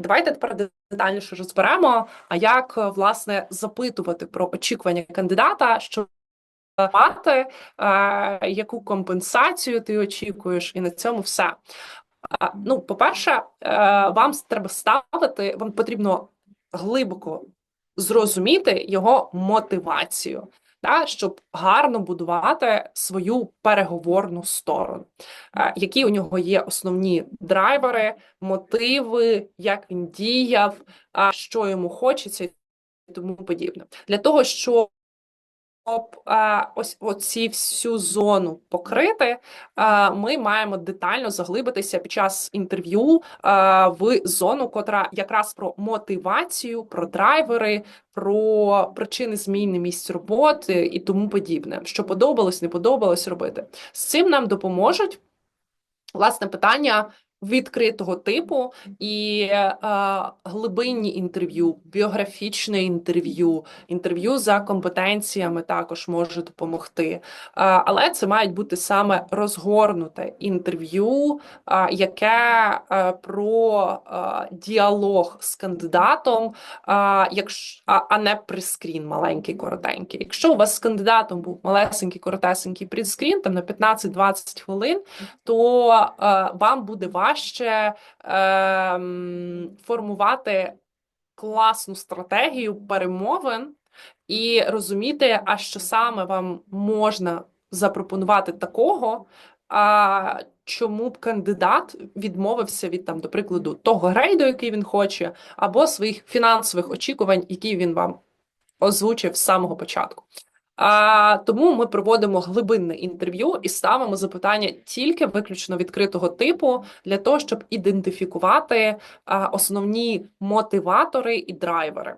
Давайте тепер детальніше розберемо, а як е, власне запитувати про очікування кандидата, щоб мати, е, яку компенсацію ти очікуєш, і на цьому все. А, Ну, по-перше, е, вам треба ставити, вам потрібно глибоко зрозуміти його мотивацію, да, щоб гарно будувати свою переговорну сторону. Е, Які у нього є основні драйвери, мотиви, як він діяв, що йому хочеться і тому подібне. Для того, щоб е, ось оці всю зону покрити, е, ми маємо детально заглибитися під час інтерв'ю е, в зону, котра якраз про мотивацію, про драйвери, про причини зміни місць роботи і тому подібне, що подобалось, не подобалось робити. З цим нам допоможуть власне питання відкритого типу і е, глибинні інтерв'ю, біографічне інтерв'ю, інтерв'ю за компетенціями також може допомогти. Е, але це мають бути саме розгорнуте інтерв'ю, е, яке е, про е, діалог з кандидатом, е, якщо, а, а не прескрін маленький, коротенький. Якщо у вас з кандидатом був малесенький, коротесенький прескрін, там на 15-20 хвилин, то е, вам буде важче е, формувати класну стратегію перемовин і розуміти, а що саме вам можна запропонувати такого, а чому б кандидат відмовився від там, до прикладу, того грейду, який він хоче, або своїх фінансових очікувань, які він вам озвучив з самого початку. А, Тому ми проводимо глибинне інтерв'ю і ставимо запитання тільки виключно відкритого типу для того, щоб ідентифікувати а, основні мотиватори і драйвери.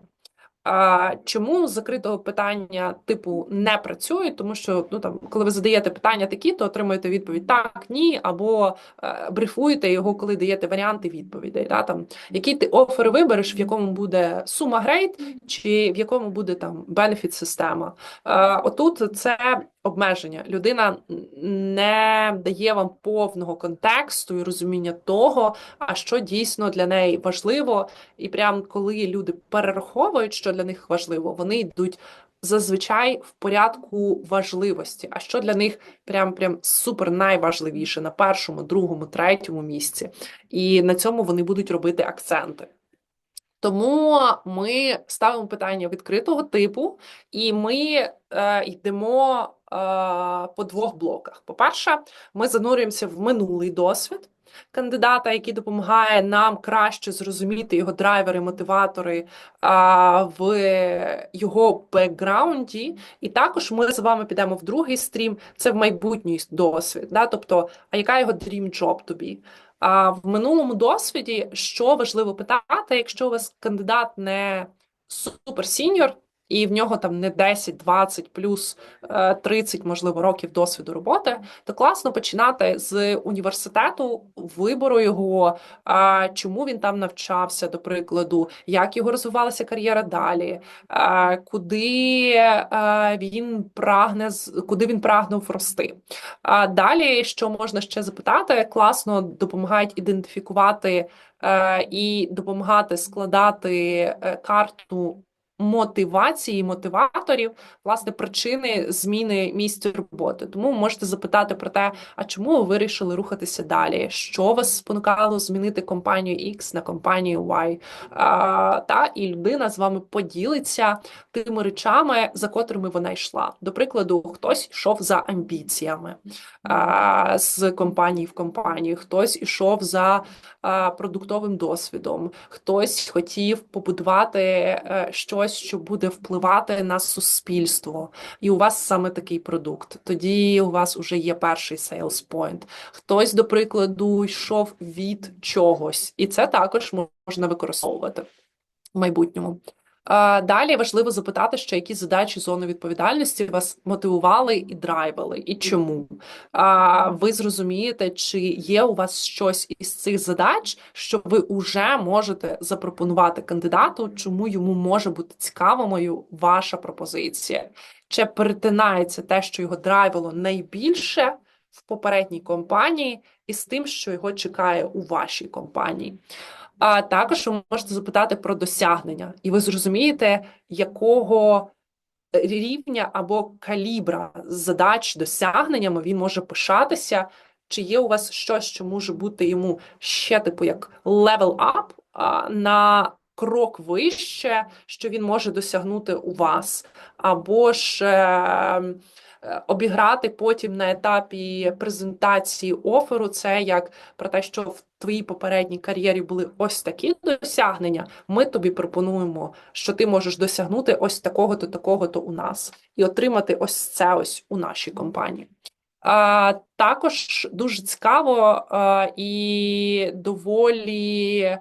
Чому закритого питання типу не працює? Тому що ну там, коли ви задаєте питання такі, то отримуєте відповідь так, ні, або е, брифуєте його, коли даєте варіанти відповідей. Да, там, Який ти офер вибереш, в якому буде сума грейд, чи в якому буде там бенефіт система. Е, Отут це обмеження. Людина не дає вам повного контексту і розуміння того, а що дійсно для неї важливо, і прям коли люди перераховують, що для них важливо, вони йдуть. Зазвичай в порядку важливості, а що для них прям прям супер найважливіше на першому, другому, третьому місці, і на цьому вони будуть робити акценти. Тому ми ставимо питання відкритого типу, і ми е, йдемо по двох блоках. По-перше, ми занурюємося в минулий досвід кандидата, який допомагає нам краще зрозуміти його драйвери, мотиватори а, в його бекграунді. І також ми з вами підемо в другий стрім. Це в майбутній досвід. Да? Тобто, а яка його job тобі? А в минулому досвіді що важливо питати, якщо у вас кандидат не супер сіньор, і в нього там не 10, 20 плюс 30, е, можливо, років досвіду роботи, то класно починати з університету, вибору його, чому він там навчався, до прикладу, як його розвивалася кар'єра далі, куди е, він прагне куди він прагнув рости. А далі, що можна ще запитати, класно допомагають ідентифікувати е, і допомагати складати карту мотивації, мотиваторів, власне, причини зміни місця роботи. Тому можете запитати про те, а чому ви вирішили рухатися далі? Що вас спонукало змінити компанію X на компанію Y? А, Та і людина з вами поділиться тими речами, за котрими вона йшла. До прикладу, хтось йшов за амбіціями а, з компанії в компанію, хтось ішов за а, продуктовим досвідом, хтось хотів побудувати е, щось щось, що буде впливати на суспільство, і у вас саме такий продукт. Тоді у вас вже є перший sales point. Хтось, до прикладу, йшов від чогось, і це також можна використовувати в майбутньому. Далі важливо запитати, що які задачі зони відповідальності вас мотивували і драйвили, і чому. Ви зрозумієте, чи є у вас щось із цих задач, що ви вже можете запропонувати кандидату, чому йому може бути цікавою ваша пропозиція? Чи перетинається те, що його драйвило найбільше в попередній компанії, і з тим, що його чекає у вашій компанії? А також ви можете запитати про досягнення, і ви зрозумієте, якого рівня або калібра задач досягненнями він може пишатися. Чи є у вас щось, що може бути йому ще типу як level up на крок вище, що він може досягнути у вас, або ж е, е, обіграти потім на етапі презентації оферу це як про те, що в твоїй попередній кар'єрі були ось такі досягнення. Ми тобі пропонуємо, що ти можеш досягнути ось такого-то, такого-то у нас, і отримати ось це ось у нашій компанії. Також дуже цікаво і доволі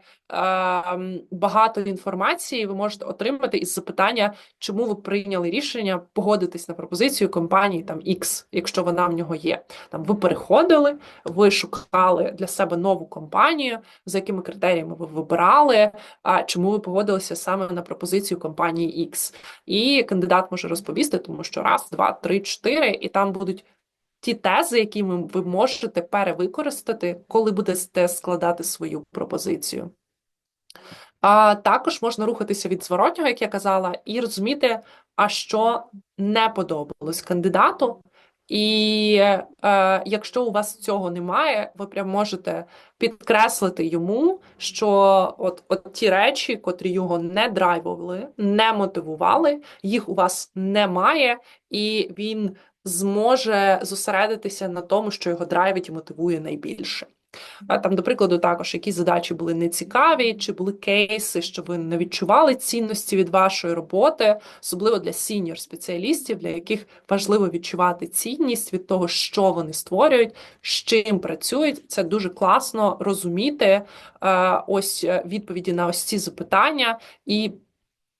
багато інформації ви можете отримати із запитання, чому ви прийняли рішення погодитись на пропозицію компанії там X, якщо вона в нього є. Там ви переходили, ви шукали для себе нову компанію, за якими критеріями ви вибирали, а чому ви погодилися саме на пропозицію компанії X. І кандидат може розповісти, тому що раз, два, три, чотири, і там будуть ті тези, які ви можете перевикористати, коли будете складати свою пропозицію. А також можна рухатися від зворотнього, як я казала, і розуміти, а що не подобалось кандидату. І е, якщо у вас цього немає, ви прям можете підкреслити йому, що от, от ті речі, котрі його не драйвували, не мотивували, їх у вас немає, і він зможе зосередитися на тому, що його драйвить і мотивує найбільше. Там, до прикладу, також які задачі були нецікаві, чи були кейси, що ви не відчували цінності від вашої роботи, особливо для сіньор спеціалістів, для яких важливо відчувати цінність від того, що вони створюють, з чим працюють. Це дуже класно розуміти е, ось е, відповіді на ось ці запитання і.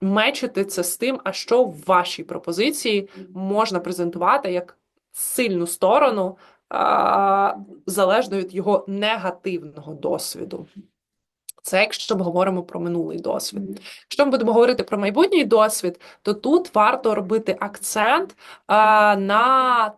Мечити це з тим, а що в вашій пропозиції можна презентувати як сильну сторону, а, залежно від його негативного досвіду. Це якщо ми говоримо про минулий досвід. Якщо ми будемо говорити про майбутній досвід, то тут варто робити акцент а, на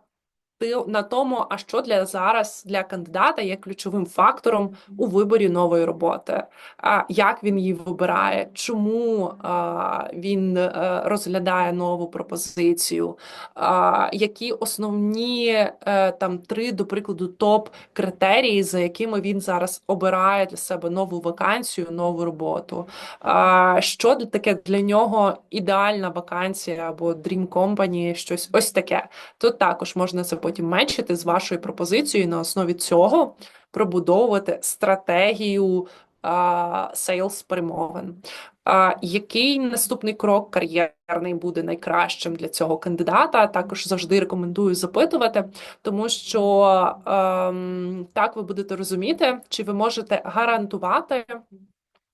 на тому, а що для зараз для кандидата є ключовим фактором у виборі нової роботи, а як він її вибирає, чому а, він е, розглядає нову пропозицію, а, які основні е, там три, до прикладу, топ критерії, за якими він зараз обирає для себе нову вакансію, нову роботу. А, що для- таке для нього ідеальна вакансія або Dream Company, щось ось таке. Тут також можна це потім мечити з вашою пропозицією на основі цього пробудовувати стратегію сейлс перемовин. Який наступний крок кар'єрний буде найкращим для цього кандидата? Також завжди рекомендую запитувати, тому що ем, так ви будете розуміти, чи ви можете гарантувати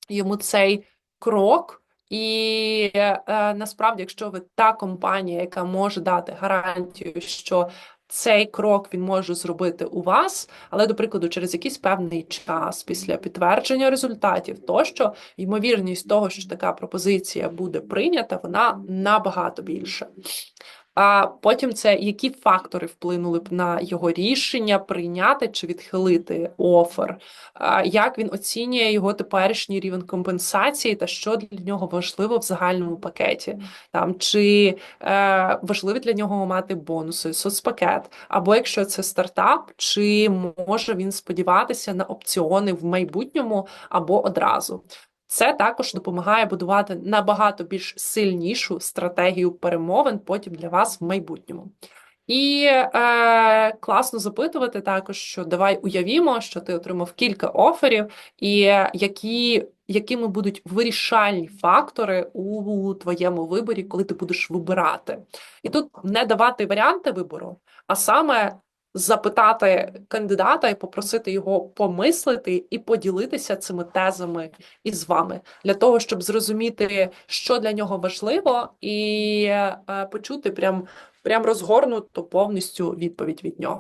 йому цей крок. І е, насправді, якщо ви та компанія, яка може дати гарантію, що цей крок він може зробити у вас, але, до прикладу, через якийсь певний час після підтвердження результатів, тощо ймовірність того, що така пропозиція буде прийнята, вона набагато більша. А потім це які фактори вплинули б на його рішення прийняти чи відхилити офер, як він оцінює його теперішній рівень компенсації та що для нього важливо в загальному пакеті, там чи е, важливо для нього мати бонуси, соцпакет, або якщо це стартап, чи може він сподіватися на опціони в майбутньому або одразу. Це також допомагає будувати набагато більш сильнішу стратегію перемовин потім для вас в майбутньому. І е, класно запитувати також, що давай уявімо, що ти отримав кілька оферів, і які, якими будуть вирішальні фактори у твоєму виборі, коли ти будеш вибирати. І тут не давати варіанти вибору, а саме запитати кандидата і попросити його помислити і поділитися цими тезами із вами для того, щоб зрозуміти, що для нього важливо, і е, почути прям, прям розгорнуту повністю відповідь від нього.